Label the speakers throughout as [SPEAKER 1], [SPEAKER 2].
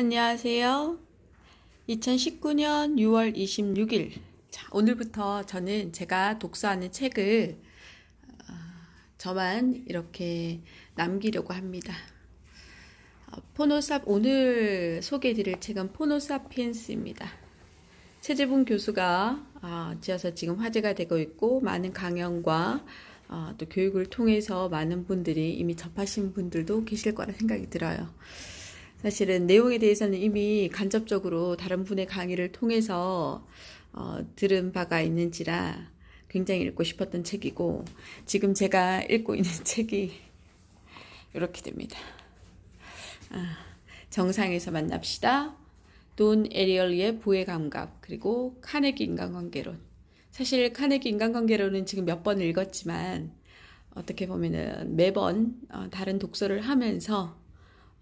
[SPEAKER 1] 안녕하세요. 2019년 6월 26일. 자, 오늘부터 저는 제가 독서하는 책을 어, 저만 이렇게 남기려고 합니다. 어, 포노사 오늘 소개해드릴 책은 포노사피엔스입니다. 최재분 교수가 어, 지어서 지금 화제가 되고 있고 많은 강연과 어, 또 교육을 통해서 많은 분들이 이미 접하신 분들도 계실 거라 생각이 들어요. 사실은 내용에 대해서는 이미 간접적으로 다른 분의 강의를 통해서 어, 들은 바가 있는지라 굉장히 읽고 싶었던 책이고 지금 제가 읽고 있는 책이 이렇게 됩니다. 아, 정상에서 만납시다. 돈 에리얼리의 부의 감각 그리고 카네기 인간관계론. 사실 카네기 인간관계론은 지금 몇 번 읽었지만 어떻게 보면은 매번 어, 다른 독서를 하면서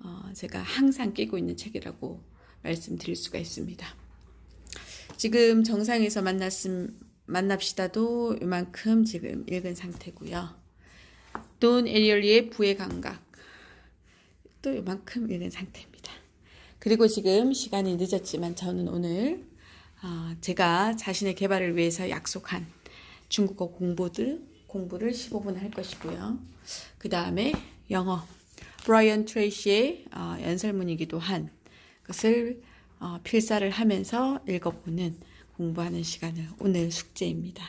[SPEAKER 1] 어, 제가 항상 끼고 있는 책이라고 말씀드릴 수가 있습니다. 지금 정상에서 만났음 만납시다도 이만큼 지금 읽은 상태고요. 돈 에리얼리의 부의 감각 또 이만큼 읽은 상태입니다. 그리고 지금 시간이 늦었지만 저는 오늘 어, 제가 자신의 개발을 위해서 약속한 중국어 공부들 공부를 15분 할 것이고요. 그 다음에 영어 브라이언 트레이시의 어, 연설문이기도 한 것을 어, 필사를 하면서 읽어보는 공부하는 시간을 오늘 숙제입니다.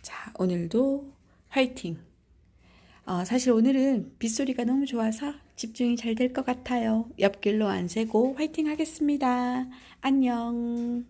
[SPEAKER 1] 자, 오늘도 화이팅! 어, 사실 오늘은 빗소리가 너무 좋아서 집중이 잘 될 것 같아요. 옆길로 안 새고 화이팅 하겠습니다. 안녕!